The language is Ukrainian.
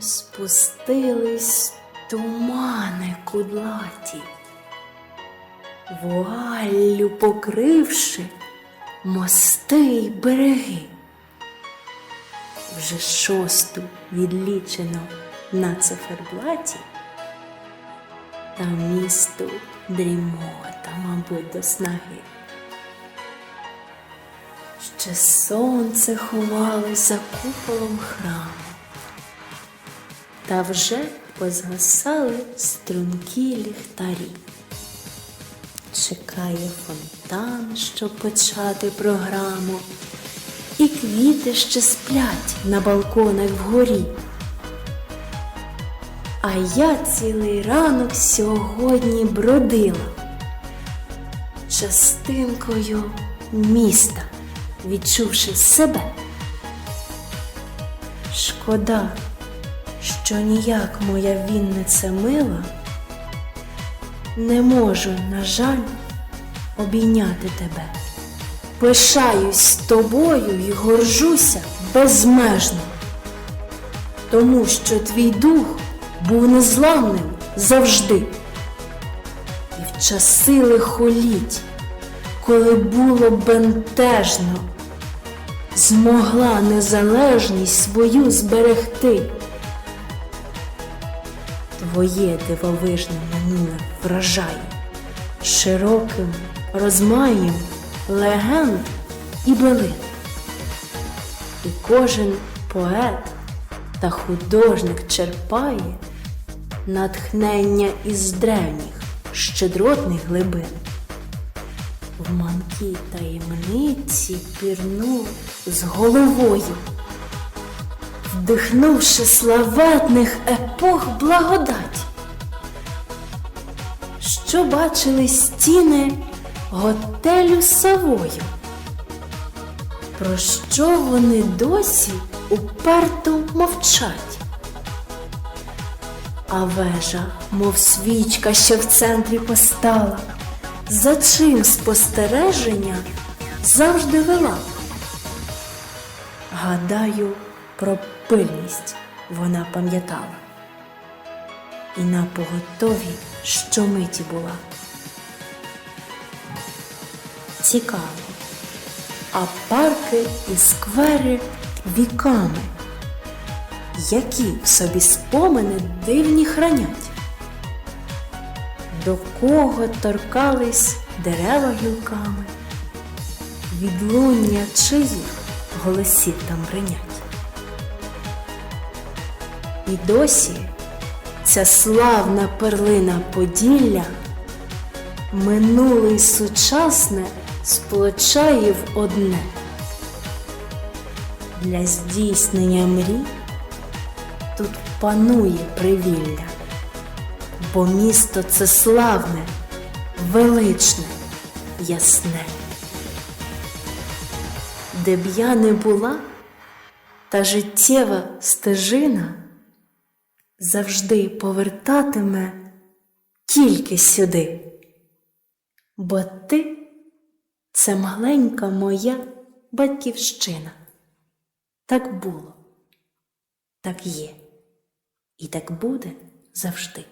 спустились тумани кудлаті, вуаллю покривши мости й береги. Вже шосту відлічено на циферблаті, та місту дрімота, мабуть, до снаги. Ще сонце ховалось за куполом храму, та вже позгасали стрункі ліхтарі. Чекає фонтан, щоб почати програму, і квіти ще сплять на балконах вгорі. А я цілий ранок сьогодні бродила частинкою міста, відчувши себе. Шкода, що ніяк моя Вінниця мила, не можу, на жаль, обійняти тебе. Пишаюсь тобою і горжуся безмежно, тому що твій дух був незламним завжди. І в часи лихоліть, коли було бентежно, змогла незалежність свою зберегти. Твоє дивовижне минуле вражає широким розмаєм легенд і билин. І кожен поет та художник черпає натхнення із древніх щедротних глибин. В манкі таємниці пірнув з головою, вдихнувши славетних епох благодать. Що бачили стіни готелю Савою? Про що вони досі уперто мовчать? А вежа, мов свічка, що в центрі постала, за чим спостереження завжди вела. Гадаю, про пильність вона пам'ятала. І на поготові щомиті була. Цікаво, а парки і сквери віками, які в собі спомини дивні хранять, до кого торкались дерева гілками, відлуння чиїх голосів там бринять. І досі ця славна перлина Поділля минуле й сучасне сполучає в одне. Для здійснення мрій тут панує привілля, бо місто це славне, величне, ясне. Де б я не була, та життєва стежина завжди повертатиме тільки сюди. Бо ти це маленька моя батьківщина. Так було, так є, і так буде завжди.